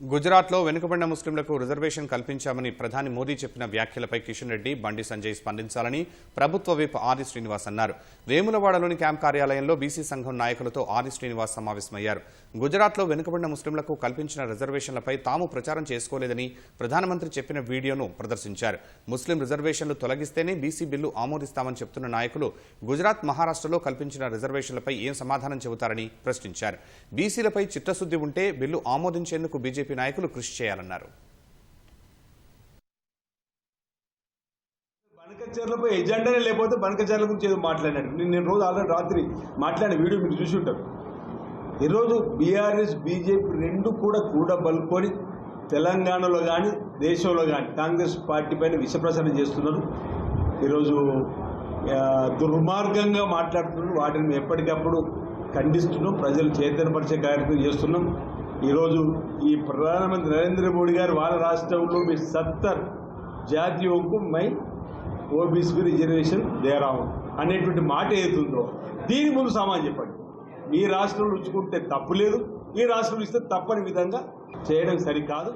గుజరాత్లో వెనుకబడిన ముస్లింలకు రిజర్వేషన్ కల్పించామని ప్రధాని మోదీ చెప్పిన వ్యాఖ్యలపై కిషన్ రెడ్డి బండి సంజయ్ స్పందించాలని ప్రభుత్వ విప్ ఆది శ్రీనివాస్ అన్నారు. వేములవాడలోని క్యాంప్ కార్యాలయంలో బీసీ సంఘం నాయకులతో ఆది శ్రీనివాస్ సమావేశమయ్యారు. గుజరాత్లో వెనుకబడిన ముస్లింలకు కల్పించిన రిజర్వేషన్లపై తాము ప్రచారం చేసుకోలేదని ప్రధానమంత్రి చెప్పిన వీడియోను ప్రదర్శించారు. ముస్లిం రిజర్వేషన్లు తొలగిస్తేనే బీసీ బిల్లు ఆమోదిస్తామని చెబుతున్న నాయకులు గుజరాత్ మహారాష్ట్రలో కల్పించిన రిజర్వేషన్లపై ఏం సమాధానం చెబుతారని ప్రశ్నించారు. బీసీలపై చిత్తశుద్ది ఉంటే బిల్లు ఆమోదించేందుకు బీజేపీ నాయకులు కృషి చేయాలన్నారు. బనకచర్లపై ఎజెండానే లేకపోతే బనకచర్ల గురించి ఏదో మాట్లాడినాడు నేను నేను రోజు ఆల్రెడీ రాత్రి మాట్లాడిన వీడియో మీరు చూసి ఉంటారు. ఈరోజు బీఆర్ఎస్ బీజేపీ రెండు కూడా కూడబలుకొని తెలంగాణలో కానీ దేశంలో కానీ కాంగ్రెస్ పార్టీ పైన విషప్రసారం చేస్తున్నారు. ఈరోజు దుర్మార్గంగా మాట్లాడుతున్నారు. వాటిని ఎప్పటికప్పుడు ఖండిస్తున్నాం. ప్రజలు చైతన్యపరిచే కార్యక్రమం చేస్తున్నాం. ఈరోజు ఈ ప్రధానమంత్రి నరేంద్ర మోడీ గారు వాళ్ళ రాష్ట్రంలో మీ సత్తర్ జాతీయ హక్కు మై ఓబీసీ రిజర్వేషన్ దేరావు అనేటువంటి మాట ఏదుందో దీని ముందు సమాజం చెప్పండి. ఈ రాష్ట్రంలో ఉంచుకుంటే తప్పు లేదు ఈ రాష్ట్రంలో ఇస్తే తప్పని విధంగా చేయడం సరికాదు.